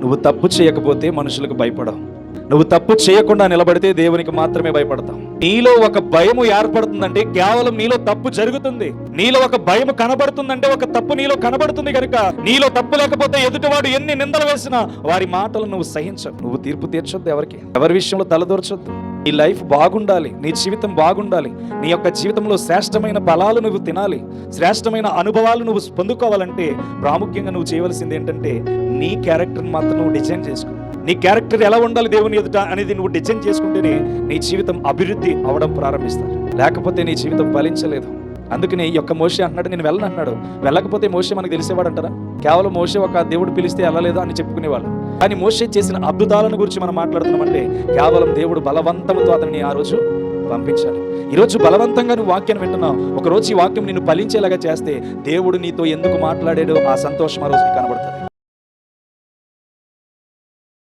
నువ్వు తప్పు చేయకపోతే మనుషులకు భయపడవు. నువ్వు తప్పు చేయకుండా నిలబడితే దేవునికి మాత్రమే భయపడతావు నీలో ఒక భయము ఏర్పడుతుందంటే కేవలం నీలో తప్పు జరుగుతుంది. నీలో ఒక భయము కనబడుతుందంటే ఒక తప్పు నీలో కనబడుతుంది కనుక నీలో తప్పు లేకపోతే ఎదుటివాడు ఎన్ని నిందలు వేసినా వారి మాటలు నువ్వు సహించవు. నువ్వు తీర్పు తీర్చొద్దు ఎవరికి. ఎవరి విషయంలో తలదూర్చొద్దు. నీ లైఫ్ బాగుండాలి. నీ జీవితం బాగుండాలి. నీ యొక్క జీవితంలో శ్రేష్టమైన బలాలు నువ్వు తినాలి. శ్రేష్టమైన అనుభవాలు నువ్వు పొందుకోవాలంటే ప్రాముఖ్యంగా నువ్వు చేయవలసింది ఏంటంటే నీ క్యారెక్టర్ని మాత్రం నువ్వు డిజైన్ చేసుకో. నీ క్యారెక్టర్ ఎలా ఉండాలి దేవుని ఎదుట అనేది నువ్వు డిజైన్ చేసుకుంటేనే నీ జీవితం అభివృద్ధి అవడం ప్రారంభిస్తారు. లేకపోతే నీ జీవితం ఫలించలేదు. అందుకని ఈ యొక్క మోసే అంటున్నాడు నేను వెళ్ళను అన్నాడు వెళ్ళకపోతే మోసే మనకు తెలిసేవాడు అంటారా కేవలం మోసే ఒక దేవుడు పిలిస్తే వెళ్ళలేదు అని చెప్పుకునేవాళ్ళు. కానీ మోసే చేసిన అద్భుతాలను గురించి మనం మాట్లాడుతున్నామంటే కేవలం దేవుడు బలవంతంతో అతన్ని ఆ రోజు పంపించాలి. ఈరోజు బలవంతంగా నువ్వు వాక్యాన్ని వింటున్నావు. ఒక రోజు ఈ వాక్యం నిన్ను ఫలించేలాగా చేస్తే దేవుడు నీతో ఎందుకు మాట్లాడాడో ఆ సంతోషం ఆ రోజు నీకు కనబడుతుంది.